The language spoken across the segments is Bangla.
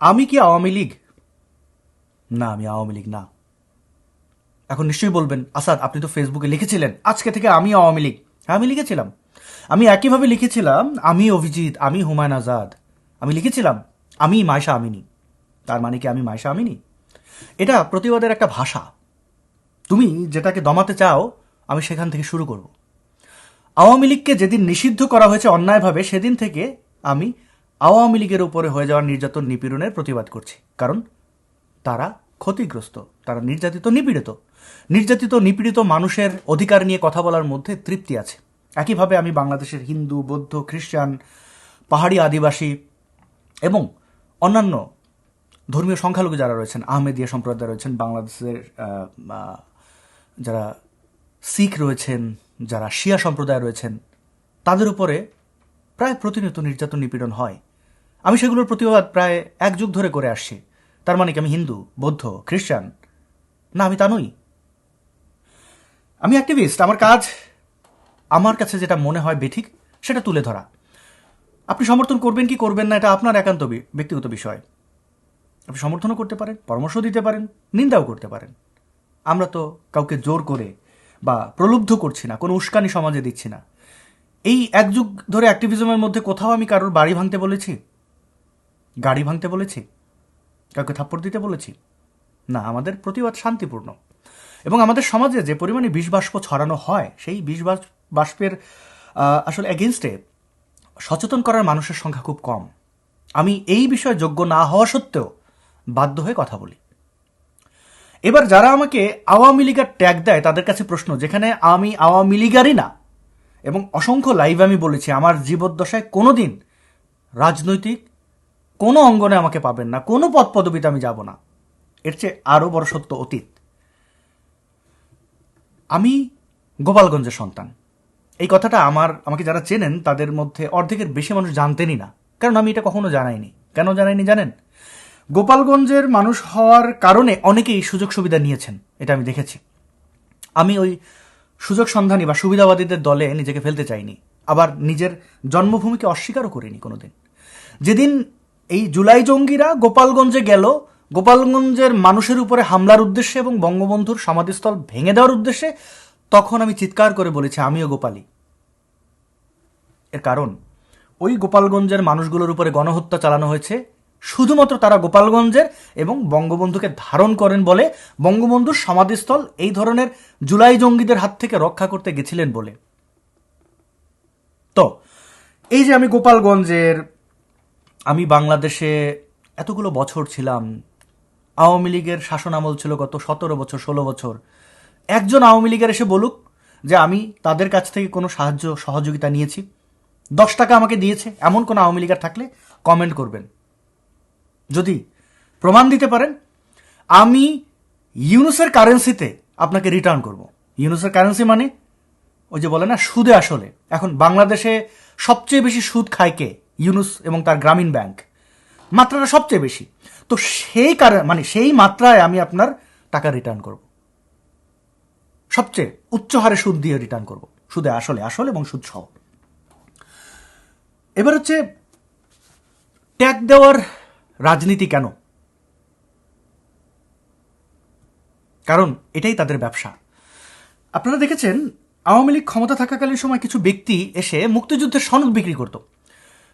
আমি কি আওয়ামী লীগ? না, আমি আওয়ামী লীগ না। এখন নিশ্চয়ই বলবেন, আসাদ, আপনি তো ফেসবুকে লিখেছিলেন, আজকে থেকে আমি আওয়ামী লীগ। হ্যাঁ আমি লিখেছিলাম। আমি একইভাবে লিখেছিলাম, আমি অভিজিৎ, আমি হুমায়ুন আজাদ। আমি লিখেছিলাম, আমি মায়শা আমিনী। তার মানে কি আমি মায়শা আমিনী? এটা প্রতিবাদের একটা ভাষা। তুমি যেটাকে দমাতে চাও, আমি সেখান থেকে শুরু করব। আওয়ামী লীগকে যেদিন নিষিদ্ধ করা হয়েছে অন্যায়ভাবে, সেদিন থেকে আমি আওয়ামী লীগের উপরে হয়ে যাওয়া নির্যাতন নিপীড়নের প্রতিবাদ করছি। কারণ তারা ক্ষতিগ্রস্ত, তারা নির্যাতিত, নিপীড়িত। নির্যাতিত, নিপীড়িত মানুষের অধিকার নিয়ে কথা বলার মধ্যে তৃপ্তি আছে। একইভাবে আমি বাংলাদেশের হিন্দু, বৌদ্ধ, খ্রিস্টান, পাহাড়ি আদিবাসী এবং অন্যান্য ধর্মীয় সংখ্যালঘু যারা রয়েছেন, আহমেদিয়া সম্প্রদায় রয়েছেন, বাংলাদেশের যারা শিখ রয়েছেন, যারা শিয়া সম্প্রদায় রয়েছেন, তাদের উপরে প্রায় প্রতিনিয়ত নির্যাতন নিপীড়ন হয়। আমি সেগুলোর প্রতিবাদ প্রায় এক যুগ ধরে করে আসছি। তার মানে কি আমি হিন্দু, বৌদ্ধ, খ্রিস্টান? না, আমি তা নই। আমি অ্যাক্টিভিস্ট, আমার কাজ, আমার কাছে যেটা মনে হয় বেঠিক, সেটা তুলে ধরা। আপনি সমর্থন করবেন কি করবেন না, এটা আপনার একান্ত ব্যক্তিগত বিষয়। আপনি সমর্থনও করতে পারেন পরামর্শ দিতে পারেন, নিন্দাও করতে পারেন। আমরা তো কাউকে জোর করে বা প্রলুব্ধ করছি না, কোনো উস্কানি সমাজে দিচ্ছি না। এই এক যুগ ধরে অ্যাক্টিভিজমের মধ্যে কোথাও আমি কারোর বাড়ি ভাঙতে বলেছি? গাড়ি ভাঙতে বলেছি? কাউকে থাপ্পড় দিতে বলেছি? না, আমাদের প্রতিবাদ শান্তিপূর্ণ। এবং আমাদের সমাজে যে পরিমাণে বিষ বাষ্প ছড়ানো হয়, সেই বিষ বাষ্পের আসলে এগেনস্টে সচেতন করার মানুষের সংখ্যা খুব কম। আমি এই বিষয়ে যোগ্য না হওয়া সত্ত্বেও বাধ্য হয়ে কথা বলি। এবার যারা আমাকে আওয়ামী লীগের ট্যাগ দেয়, তাদের কাছে প্রশ্ন, যেখানে আমি আওয়ামী লীগারই না এবং অসংখ্য লাইভ আমি বলেছি, আমার জীবদ্দশায় কোনোদিন রাজনৈতিক কোনো অঙ্গনে আমাকে পাবেন না, কোনো পদ পদবিতে আমি যাব না। এর চেয়ে আরও বড় সত্য অতীত। আমি গোপালগঞ্জের সন্তান। এই কথাটা আমার, আমাকে যারা চেনেন, তাদের মধ্যে অর্ধেকের বেশি মানুষ জানতেনই না। কারণ আমি এটা কখনো জানাইনি। কেন জানাইনি জানেন? গোপালগঞ্জের মানুষ হওয়ার কারণে অনেকেই সুযোগ সুবিধা নিয়েছেন, এটা আমি দেখেছি। আমি ওই সুযোগ সন্ধানী বা সুবিধাবাদীদের দলে নিজেকে ফেলতে চাইনি। আবার নিজের জন্মভূমিকে অস্বীকারও করিনি কোনোদিন। যেদিন এই জুলাই জঙ্গিরা গোপালগঞ্জে গেল, গোপালগঞ্জের মানুষের উপরে হামলার উদ্দেশ্যে এবং বঙ্গবন্ধুর সমাধিস্থল ভেঙে দেওয়ার উদ্দেশ্যে, তখন আমি চিৎকার করে বলেছি, আমিও গোপালী। এর কারণ, ওই গোপালগঞ্জের মানুষগুলোর উপরে গণহত্যা চালানো হয়েছে শুধুমাত্র তারা গোপালগঞ্জের এবং বঙ্গবন্ধুকে ধারণ করেন বলে বঙ্গবন্ধুর সমাধিস্থল এই ধরনের জুলাই জঙ্গিদের হাত থেকে রক্ষা করতে গেছিলেন বলে। তো, এই যে আমি গোপালগঞ্জের, আমি বাংলাদেশে এতগুলো বছর ছিলাম, আওয়ামী লীগের শাসন আমল ছিল গত সতেরো বছর, ষোলো বছর। একজন আওয়ামী লীগের এসে বলুক যে আমি তাদের কাছ থেকে কোনো সাহায্য, সহযোগিতা নিয়েছি। দশ টাকা আমাকে দিয়েছে, এমন কোনো আওয়ামী লীগার থাকলে কমেন্ট করবেন। যদি প্রমাণ দিতে পারেন, আমি ইউনুসের কারেন্সিতে আপনাকে রিটার্ন করব। ইউনুসের কারেন্সি মানে ওই যে বলে না, সুদে আসলে। এখন বাংলাদেশে সবচেয়ে বেশি সুদ খায় কে? ইউনুস এবং তার গ্রামীণ ব্যাংক। মাত্রাটা সবচেয়ে বেশি। তো সেই কারণ মানে সেই মাত্রায় আমি আপনার টাকা রিটার্ন করব। সবচেয়ে উচ্চ হারে সুদ দিয়ে রিটার্ন করব। সুদে আসলে আসলে এবং সুদ সহ এবার হচ্ছে ট্যাগ দেওয়ার রাজনীতি কেন? কারণ এটাই তাদের ব্যবসা। আপনারা দেখেছেন, আওয়ামী লীগ ক্ষমতা থাকাকালীন সময় কিছু ব্যক্তি এসে মুক্তিযুদ্ধের সনদ বিক্রি করত।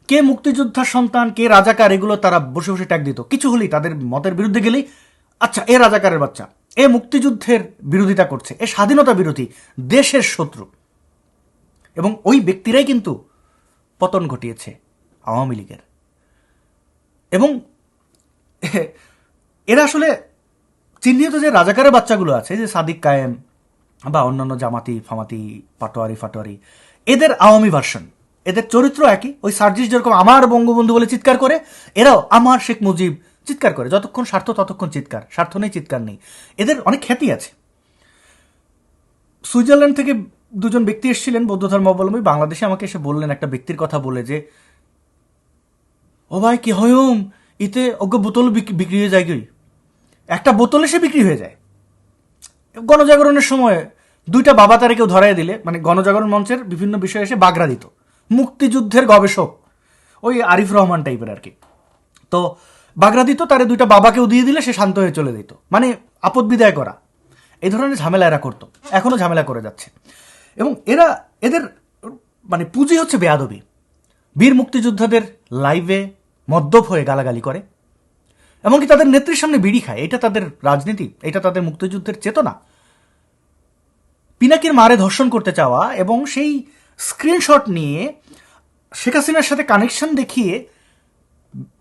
কে মুক্তিযোদ্ধার সন্তান, কে রাজাকার, এগুলো তারা বসে বসে ট্যাগ দিত। কিছু হলেই তাদের মতের বিরুদ্ধে গেলেই আচ্ছা এ রাজাকারের বাচ্চা, এ মুক্তিযুদ্ধের বিরোধিতা করছে, এ স্বাধীনতা বিরোধী, দেশের শত্রু। এবং ওই ব্যক্তিরাই কিন্তু পতন ঘটিয়েছে আওয়ামী লীগের। এবং এরা আসলে চিহ্নিত যে রাজাকারের বাচ্চাগুলো আছে, যে সাদিক কায়েম বা অন্যান্য জামাতি, ফামাতি, পাটোয়ারি, ফাটোয়ারি, এদের আওয়ামী ভার্সন এদের চরিত্র একই। ওই সার্জিস যেরকম আমার বঙ্গবন্ধু বলে চিৎকার করে, এরাও আমার শেখ মুজিব চিৎকার করে। যতক্ষণ স্বার্থ, ততক্ষণ চিৎকার। স্বার্থ নেই, চিৎকার নেই। এদের অনেক খ্যাতি আছে। সুইজারল্যান্ড থেকে দুজন ব্যক্তি এসেছিলেন, বৌদ্ধ ধর্মাবলম্বী বাংলাদেশে আমাকে এসে বললেন, একটা ব্যক্তির কথা বলে যে, ও ভাই, কি হয়ম? ইতে অজ্ঞ বোতল বিক- বিক্রি হয়ে যায় কি? একটা বোতলে সে বিক্রি হয়ে যায়। গণজাগরণের সময় দুইটা বাবা তারে কেউ ধরাই দিলে মানে গণজাগরণ মঞ্চের বিভিন্ন বিষয়ে এসে বাগড়া দিত। মুক্তিযুদ্ধের গবেষক, ওই আরিফ রহমান টাইপের আর কি। তো বাগড়া দিত, তারে দুইটা বাবাকেও দিয়ে দিলে সে শান্ত হয়ে চলে দিত। মানে আপদ বিদায় করা। এই ধরনের ঝামেলা এরা করতো। এখনও ঝামেলা করে যাচ্ছে। এবং এরা, এদের মানে পুঁজি হচ্ছে বেয়াদবি। বীর মুক্তিযোদ্ধাদের লাইভে মদ্যপ হয়ে গালাগালি করে। এমনকি তাদের নেত্রীর সামনে বিড়ি খায়। এটা তাদের রাজনীতি, এটা তাদের মুক্তিযুদ্ধের চেতনা। পিনাকির মারে ধর্ষণ করতে চাওয়া এবং সেই স্ক্রিনশট নিয়ে শেখ হাসিনার সাথে কানেকশন দেখিয়ে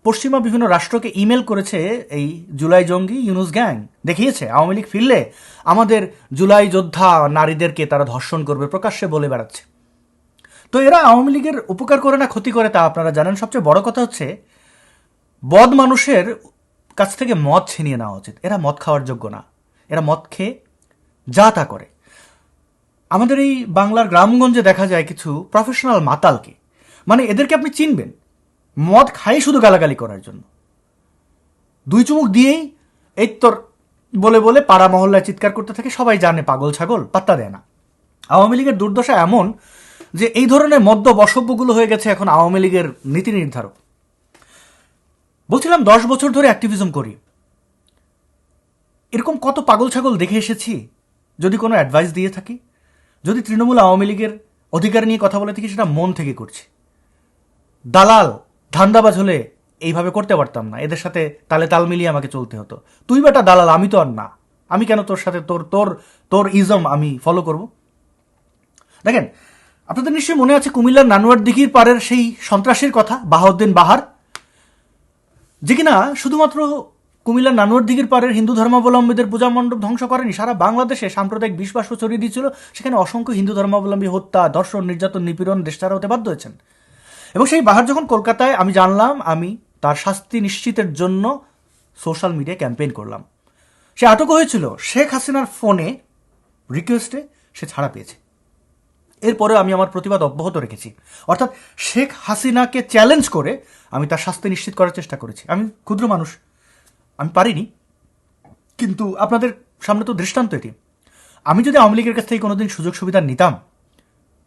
পশ্চিমা বিভিন্ন রাষ্ট্রকে ইমেল করেছে এই জুলাই জঙ্গি ইউনুস গ্যাং। দেখিয়েছে, আওয়ামী লীগ ফিরলে আমাদের জুলাই যোদ্ধা নারীদেরকে তারা ধর্ষণ করবে, প্রকাশ্যে বলে বেড়াচ্ছে। তো এরা আওয়ামী লীগের উপকার করে না ক্ষতি করে তা আপনারা জানেন। সবচেয়ে বড় কথা হচ্ছে বদ মানুষের কাছ থেকে মদ ছিনিয়ে নেওয়া উচিত। এরা মদ খাওয়ার যোগ্য না। এরা মদ খেয়ে যা তা করে। আমাদের এই বাংলার গ্রামগঞ্জে দেখা যায় কিছু প্রফেশনাল মাতালকে। মানে এদেরকে আপনি চিনবেন। মদ খাই শুধু গালাগালি করার জন্য। দুই চুমুক দিয়েই এই তোর বলে বলে পাড়া মহল্লায় চিৎকার করতে থাকে, সবাই জানে পাগল ছাগল, পাত্তা দেয় না। আওয়ামী লীগের দুর্দশা এমন যে এই ধরনের মদ্য বসব্যগুলো হয়ে গেছে এখন আওয়ামী লীগের নীতি নির্ধারক। বলছিলাম দশ বছর ধরে অ্যাক্টিভিজম করি। এরকম কত পাগল ছাগল দেখে এসেছি, যদি কোনো অ্যাডভাইস দিয়ে থাকি, যদি তৃণমূল আওয়ামী লীগের অধিকার নিয়ে কথা বলে থাকি, সেটা মন থেকে করছি। দালাল, ধান্দাবাজ হলে এইভাবে করতে পারতাম না, এদের সাথে তালে তাল মিলিয়ে আমাকে চলতে হতো। তুই বেটা দালাল, আমি তো আর না। আমি কেন তোর সাথে, তোর তোর তোর ইজম আমি ফলো করব? দেখেন, আপনাদের নিশ্চয়ই মনে আছে কুমিল্লার নানুয়ার দিঘির পাড়ের সেই সন্ত্রাসীর কথা, বাহাউদ্দিন বাহার? যে কিনা শুধুমাত্র কুমিল্লার নানুয়ার দিঘির পাড়ের হিন্দু ধর্মাবলম্বীদের পূজা মণ্ডপ ধ্বংস করেনি, সারা বাংলাদেশে সাম্প্রদায়িক বিশ্বাস ছড়িয়ে দিয়েছিল, সেখানে অসংখ্য হিন্দু ধর্মাবলম্বী হত্যা, ধর্ষণ, নির্যাতন, নিপীড়ন দেশটারা হতে বাধ্য হয়েছেন। এবং সেই বাহার যখন কলকাতায় আমি জানলাম, আমি তার শাস্তি নিশ্চিতের জন্য সোশ্যাল মিডিয়ায় ক্যাম্পেইন করলাম। সে আটক হয়েছিল, শেখ হাসিনার ফোনে রিকোয়েস্টে সে ছাড়া পেয়েছে। এরপরেও আমি আমার প্রতিবাদ অব্যাহত রেখেছি। অর্থাৎ শেখ হাসিনাকে চ্যালেঞ্জ করে আমি তার শাস্তি নিশ্চিত করার চেষ্টা করেছি। আমি ক্ষুদ্র মানুষ, আমি পারিনি। কিন্তু আপনাদের সামনে তো দৃষ্টান্ত এটি। আমি যদি আওয়ামী লীগের কাছ থেকে কোনোদিন সুযোগ সুবিধা নিতাম,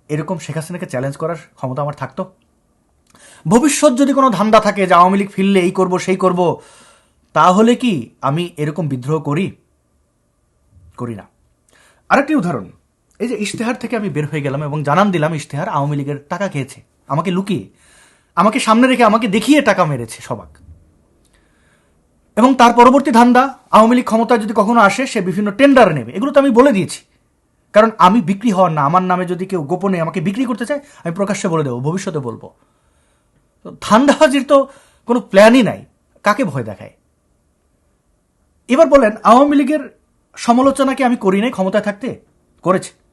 এরকম শেখ হাসিনাকে চ্যালেঞ্জ করার ক্ষমতা আমার থাকতো। ভবিষ্যৎ যদি কোনো ধান্দা থাকে যে আওয়ামী লীগ ফিরলে এই করব, সেই করব, তাহলে কি আমি এরকম বিদ্রোহ করি? করি না। আরেকটি উদাহরণ। এই যে ইশতেহার থেকে আমি বের হয়ে গেলাম এবং জানান দিলাম ইশতেহার আওয়ামী লীগের টাকা খেয়েছে, আমাকে লুকিয়ে, আমাকে সামনে রেখে আমাকে দেখিয়ে টাকা মেরেছে সবাক। এবং তার পরবর্তী ধান্দা, আওয়ামী লীগ ক্ষমতায় যদি কখনো আসে, সে বিভিন্ন টেন্ডার নেবে। এগুলো তো আমি বলে দিয়েছি। কারণ আমি বিক্রি হওয়ার না, আমার নামে যদি কেউ গোপনে আমাকে বিক্রি করতে চায়, আমি প্রকাশ্যে বলে দেবো, ভবিষ্যতে বলব। ধান্দাবাজির তো কোনো প্ল্যানই নাই, কাকে ভয় দেখায়? এবার বলেন, আওয়ামী লীগের সমালোচনা কি আমি করি নাই ক্ষমতায় থাকতে? করেছে।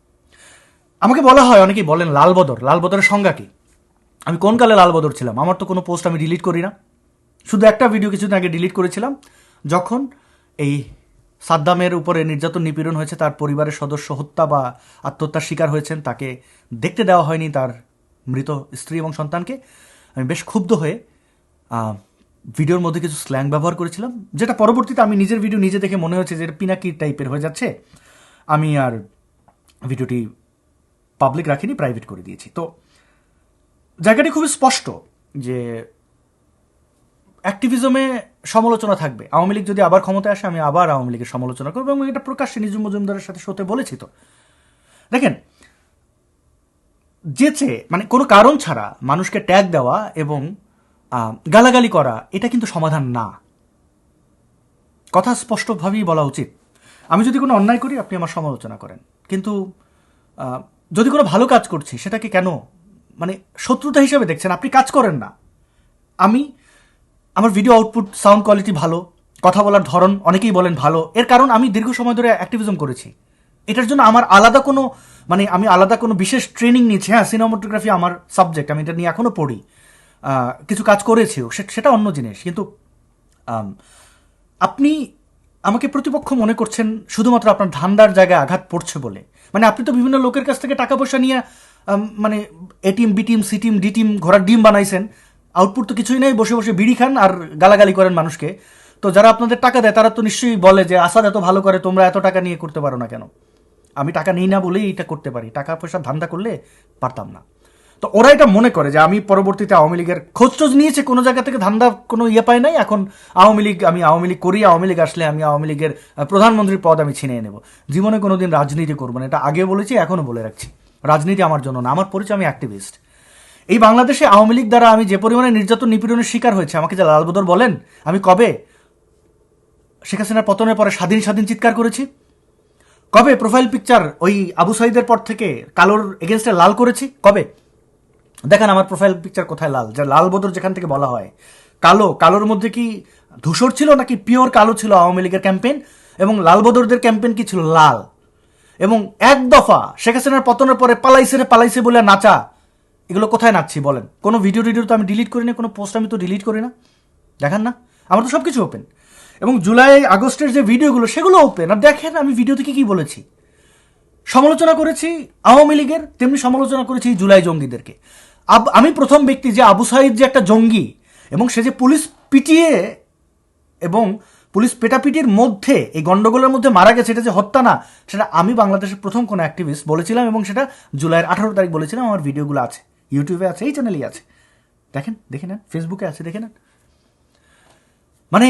আমাকে বলা হয়, অনেকেই বলেন লালবদর লালবদরের সংজ্ঞা কি? আমি কোন কালে লালবদর ছিলাম? আমার তো কোনো পোস্ট আমি ডিলিট করি না। শুধু একটা ভিডিও কিছুদিন আগে ডিলিট করেছিলাম, যখন এই সাদ্দামের উপরে নির্যাতন নিপীড়ন হয়েছে, তার পরিবারের সদস্য হত্যা বা আত্মহত্যার শিকার হয়েছেন, তাকে দেখতে দেওয়া হয়নি তার মৃত স্ত্রী এবং সন্তানকে। আমি বেশ ক্ষুব্ধ হয়ে ভিডিওর মধ্যে কিছু স্ল্যাং ব্যবহার করেছিলাম, যেটা পরবর্তীতে আমি নিজের ভিডিও নিজে দেখে মনে হয়েছে যে পিনাকি টাইপের হয়ে যাচ্ছে। আমি আর ভিডিওটি পাবলিক রাখিনি প্রাইভেট করে দিয়েছি। তো জায়গাটি খুবই স্পষ্ট যে অ্যাক্টিভিজমে সমালোচনা থাকবে। আওয়ামী লীগ যদি আবার ক্ষমতায় আসে, আমি আবার আওয়ামী লীগের সমালোচনা করব এবং এটা প্রকাশ্যে নিজুম মজুমদারের সাথে শোতে বলেছি তো। দেখেন, যেচে মানে কোনো কারণ ছাড়া মানুষকে ট্যাগ দেওয়া এবং গালাগালি করা, এটা কিন্তু সমাধান না। কথা স্পষ্টভাবেই বলা উচিত। আমি যদি কোনো অন্যায় করি, আপনি আমার সমালোচনা করেন। কিন্তু যদি কোনো ভালো কাজ করছি, সেটাকে কেন? মানে শত্রুতা হিসেবে দেখছেন, আপনি কাজ করেন না। আমি, আমার ভিডিও আউটপুট সাউন্ড কোয়ালিটি ভালো, কথা বলার ধরন অনেকেই বলেন ভালো, এর কারণ আমি দীর্ঘ সময় ধরে অ্যাক্টিভিজম করেছি। এটার জন্য আমার আলাদা কোনো মানে আমি আলাদা কোনো বিশেষ ট্রেনিং নিয়েছি। হ্যাঁ সিনেমাটোগ্রাফি আমার সাবজেক্ট আমি এটা নিয়ে এখনও পড়ি। কিছু কাজ করেছিও সেটা অন্য জিনিস। কিন্তু আপনি আমাকে প্রতিপক্ষ মনে করছেন, শুধুমাত্র আপনার ধান্দার জায়গায় আঘাত পড়ছে বলে। মানে আপনি তো বিভিন্ন লোকের কাছ থেকে টাকা পয়সা নিয়ে মানে এটিম বিটিম বি ডিটিম ঘোড়ার ডিম বানাইছেন। আউটপুট তো কিছুই নেই, বসে বসে বিড়ি খান আর গালাগালি করেন মানুষকে। তো যারা আপনাদের টাকা দেয়, তারা তো নিশ্চয়ই বলে যে, আসাদ এত ভালো করে, তোমরা এত টাকা নিয়ে করতে পারো না কেন? আমি টাকা নিই না বলেই এটা করতে পারি। টাকা পয়সা ধান্দা করলে পারতাম না। তো ওরা এটা মনে করে যে আমি পরবর্তীতে আওয়ামী লীগের খোঁজ টোজ নিয়েছে, কোনো জায়গা থেকে ধান্দা কোনো ইয়ে পায় নাই, এখন আওয়ামী লীগ, আমি আওয়ামী লীগ করি, আওয়ামী লীগ আসলে আমি আওয়ামী লীগের প্রধানমন্ত্রীর পদ আমি ছিনিয়ে নেব। জীবনে কোনোদিন রাজনীতি করব না, এটা আগে বলেছি, এখনও বলে রাখছি। রাজনীতি আমার জন্য না, আমার পরিচয়, আমি অ্যাক্টিভিস্ট এই বাংলাদেশে আওয়ামী লীগ দ্বারা আমি যে পরিমাণে নির্যাতন নিপীড়নের শিকার হয়েছে, আমাকে যে লালবদর বলেন, আমি কবে? শেখ হাসিনার পতনের পরে স্বাধীন স্বাধীন চিৎকার করেছি। কবে? প্রোফাইল পিকচার ওই আবু সাইদের পর থেকে কালোর এগেনস্টে লাল করেছি। কবে? দেখেন আমার প্রোফাইল পিকচার কোথায় লাল? যে লাল বদর যেখান থেকে বলা হয়। কালো, কালোর মধ্যে কি ধূসর ছিল নাকি পিওর কালো ছিল আওয়ামী লীগের ক্যাম্পেইন এবং লাল বদরদের ক্যাম্পেইন কি ছিল লাল? এবং এক দফা শেখ হাসিনার পতনের পরে পালাইছে রে, পালাইছে বলে নাচা। এগুলো কোথায় নাচছি বলেন? কোনো ভিডিও টিডিও তো আমি ডিলিট করি না, কোনো পোস্ট আমি তো ডিলিট করি না। দেখান না। আমার তো সব কিছু ওপেন এবং জুলাই, আগস্টের যে ভিডিওগুলো সেগুলো ওপেন আর দেখেন, আমি ভিডিও থেকে কি বলেছি? সমালোচনা করেছি আওয়ামী লীগের, তেমনি সমালোচনা করেছি জুলাই জঙ্গিদেরকে। আমি প্রথম ব্যক্তি যে আবু সাইদ যে একটা জঙ্গি এবং সে যে পুলিশ পিটিয়ে এবং পুলিশ পেটাপিটির মধ্যে এই গণ্ডগোলের মধ্যে মারা গেছে এটা যে হত্যা না, সেটা আমি বাংলাদেশের প্রথম কোনো অ্যাক্টিভিস্ট বলেছিলাম এবং সেটা জুলাইয়ের আঠারো তারিখ বলেছিলাম, আমার ভিডিওগুলো আছে, ইউটিউবে আছে, এই চ্যানেলেই আছে। দেখেন, দেখে নেন ফেসবুকে আছে, দেখে নেন। মানে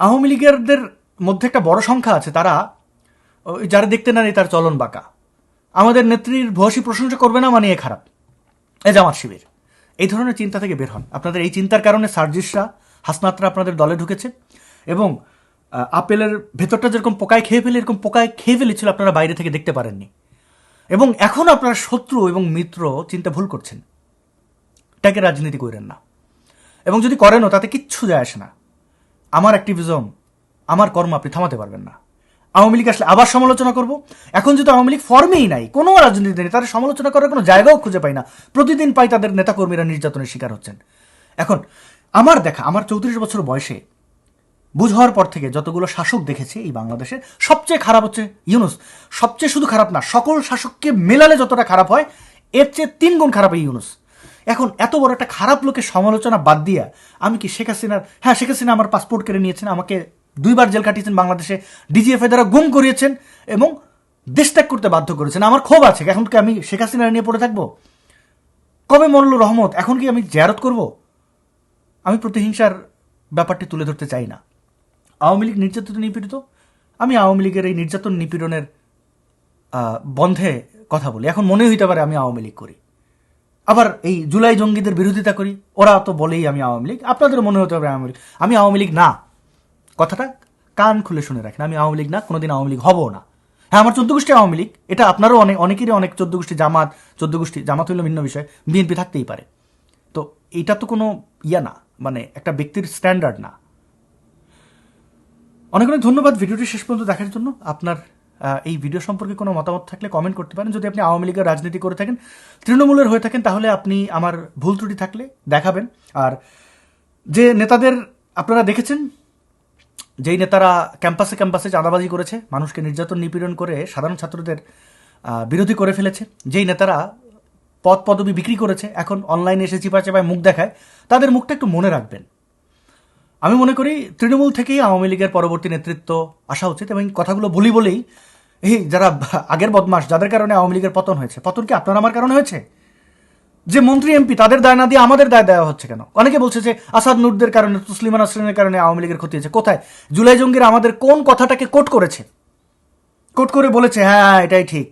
আওয়ামী লীগেরদের মধ্যে একটা বড় সংখ্যা আছে, তারা যারা দেখতে না তার চলন বাঁকা। আমাদের নেত্রীর ভয়সী প্রশংসা করবে না মানে এ খারাপ। জামাত শিবির। এই ধরনের চিন্তা থেকে বের হন। আপনাদের এই চিন্তার কারণে সার্জিসরা, হাসনাতরা আপনাদের দলে ঢুকেছে এবং আপেলের ভেতরটা যেরকম পোকায় খেয়ে ফেলে, এরকম পোকায় খেয়ে ফেলেছিল আপনারা বাইরে থেকে দেখতে পারেননি। এবং এখন আপনারা শত্রু এবং মিত্র চিন্তা ভুল করছেন। এটাকে রাজনীতি করেন না। এবং যদি করেনও, তাতে কিচ্ছু যায় আসে না। আমার অ্যাক্টিভিজম আমার কর্ম আপনি থামাতে পারবেন না। আওয়ামী লীগ আসলে আবার সমালোচনা করব। এখন যদি আওয়ামী লীগ ফর্মেই নাই, কোনো রাজনীতি নেই তাদের সমালোচনা করার কোনো জায়গাও খুঁজে পাই না। প্রতিদিন পাই তাদের নেতাকর্মীরা নির্যাতনের শিকার হচ্ছেন। এখন, আমার দেখা, আমার চৌত্রিশ বছর বয়সে বুঝ হওয়ার পর থেকে যতগুলো শাসক দেখেছি এই বাংলাদেশের সবচেয়ে খারাপ হচ্ছে ইউনুস। সবচেয়ে শুধু খারাপ না, সকল শাসককে মেলালে যতটা খারাপ হয়, এর চেয়ে তিন গুণ খারাপ এই ইউনুস। এখন, এত বড় একটা খারাপ লোকের সমালোচনা বাদ দিয়া আমি কি শেখ হাসিনার হ্যাঁ শেখ হাসিনা আমার পাসপোর্ট কেড়ে নিয়েছেন, আমাকে দুইবার জেল কাটিয়েছেন বাংলাদেশে ডিজিএফআই দ্বারা গুম করিয়েছেন এবং দেশ ত্যাগ করতে বাধ্য করেছেন। আমার ক্ষোভ আছে এখন কি আমি শেখ হাসিনা নিয়ে পড়ে থাকব? কবে মরল রহমত? এখন কি আমি জেয়ারত করব? আমি প্রতিহিংসার ব্যাপারটি তুলে ধরতে চাই না। আওয়ামী লীগ নির্যাতিত নিপীড়িত? আমি আওয়ামী লীগের এই নির্যাতন নিপীড়নের বন্ধে কথা বলি। এখন মনে হইতে পারে আমি আওয়ামী লীগ করি। আবার এই জুলাই জঙ্গিদের বিরোধিতা করি। ওরা তো বলেই আমি আওয়ামী লীগ। আপনাদের মনে হতে পারে আওয়ামী লীগ। আমি আওয়ামী লীগ না। কথাটা কান খুলে শুনে রাখেন, আমি আওয়ামী লীগ না, কোনোদিন আওয়ামী লীগ হব না। হ্যাঁ আমার চোদ্দ গোষ্ঠী আওয়ামী লীগ, এটা আপনারও অনেক অনেকেরই অনেক চোদ্দ গোষ্ঠী জামাত, চোদ্দ গোষ্ঠী, জামাত হইল ভিন্ন বিষয়, বিএনপি থাকতেই পারে। তো এটা তো কোনো ইয়া না মানে একটা ব্যক্তির স্ট্যান্ডার্ড না। অনেক অনেক ধন্যবাদ ভিডিওটি শেষ পর্যন্ত দেখার জন্য। আপনার এই ভিডিও সম্পর্কে কোনো মতামত থাকলে কমেন্ট করতে পারেন। যদি আপনি আওয়ামী লীগের রাজনীতি করে থাকেন, তৃণমূলের হয়ে থাকেন, তাহলে আপনি আমার ভুল ত্রুটি থাকলে দেখাবেন। আর যে নেতাদের আপনারা দেখেছেন যেই নেতারা ক্যাম্পাসে ক্যাম্পাসে চাঁদাবাজি করেছে, মানুষকে নির্যাতন নিপীড়ন করে সাধারণ ছাত্রদের বিরোধী করে ফেলেছে, যেই নেতারা পদ পদবি বিক্রি করেছে, এখন অনলাইনে এসে চিপা চেপায় মুখ দেখায়, তাদের মুখটা একটু মনে রাখবেন। আমি মনে করি তৃণমূল থেকেই আওয়ামী লীগের পরবর্তী নেতৃত্ব আসা উচিত এবং কথাগুলো বলি বলেই, এই যারা আগের বদমাস, যাদের কারণে আওয়ামী লীগের পতন হয়েছে, পতন কি আপনার আমার কারণে হয়েছে? যে মন্ত্রী এমপি, তাদের দায় না দিয়ে আমাদের দায় দেওয়া হচ্ছে কেন? অনেকে বলছে যে আসাদ নুরদের কারণে তুসলিমান আসলামের কারণে আওয়ামী লীগের ক্ষতি হয়েছে। কোথায়? জুলাই জঙ্গিরা আমাদের কোন কথাটাকে কোট করেছে? কোট করে বলেছে হ্যাঁ এটাই ঠিক।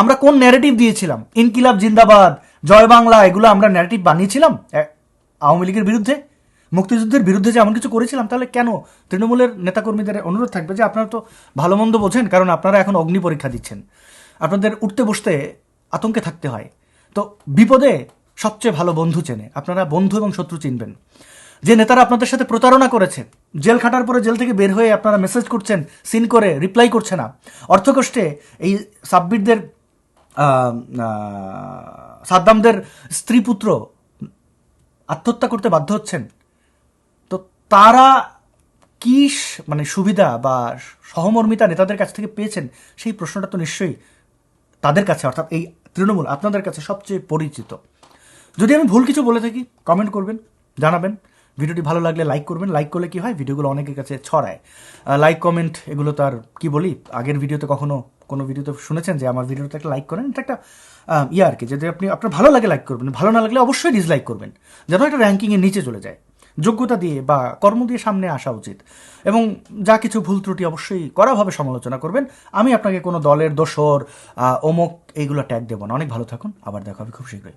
আমরা কোন ন্যারেটিভ দিয়েছিলাম? ইনকিলাব, জিন্দাবাদ, জয় বাংলা, এগুলো আমরা ন্যারেটিভ বানিয়েছিলাম? আওয়ামী লীগের বিরুদ্ধে? মুক্তিযুদ্ধের বিরুদ্ধে যে এমন কিছু করেছিলাম, তাহলে কেন? তৃণমূলের নেতাকর্মীদের অনুরোধ থাকবে যে আপনারা তো ভালো মন্দ বোঝেন, কারণ আপনারা এখন অগ্নি পরীক্ষা দিচ্ছেন। আপনাদের উঠতে বসতে আতঙ্কে থাকতে হয়। তো বিপদে সবচেয়ে ভালো বন্ধু চেনে। আপনারা বন্ধু এবং শত্রু চিনবেন। যে নেতারা আপনাদের সাথে প্রতারণা করেছে, জেল খাটার পরে জেল থেকে বের হয়ে আপনারা মেসেজ করছেন সিন করে রিপ্লাই করছে না। অর্থকষ্টে এই সাব্বিরদের সাদ্দামদের স্ত্রী পুত্র আত্মহত্যা করতে বাধ্য হচ্ছেন। তো তারা কি মানে সুবিধা বা সহমর্মিতা নেতাদের কাছ থেকে পেয়েছেন, সেই প্রশ্নটা তো নিশ্চয়ই তাদের কাছে, অর্থাৎ এই তৃণমূল আপনাদের কাছে সবচেয়ে পরিচিত। যদি আমি ভুল কিছু বলে থাকি কমেন্ট করবেন, জানাবেন। ভিডিওটি ভালো লাগলে লাইক করবেন। লাইক করলে কি হয়? ভিডিওগুলো অনেকের কাছে ছড়ায়। লাইক কমেন্ট এগুলো তো আর কি বলি? আগের ভিডিওতে কখনো কোনো ভিডিওতে শুনেছেন যে আমার ভিডিওতে একটা লাইক করেন? এটা একটা ইয়ে আর কি যদি আপনি, আপনার ভালো লাগে লাইক করবেন। ভালো না লাগলে অবশ্যই ডিসলাইক করবেন। যেন একটা র্যাঙ্কিংয়ের নিচে চলে যায়। যোগ্যতা দিয়ে বা কর্ম দিয়ে সামনে আসা উচিত। এবং যা কিছু ভুল ত্রুটি অবশ্যই করাভাবে সমালোচনা করবেন। আমি আপনাকে কোনো দলের দোসর অমুক এইগুলো ট্যাগ দেবো না। অনেক ভালো থাকুন। আবার দেখা হবে খুব শীঘ্রই।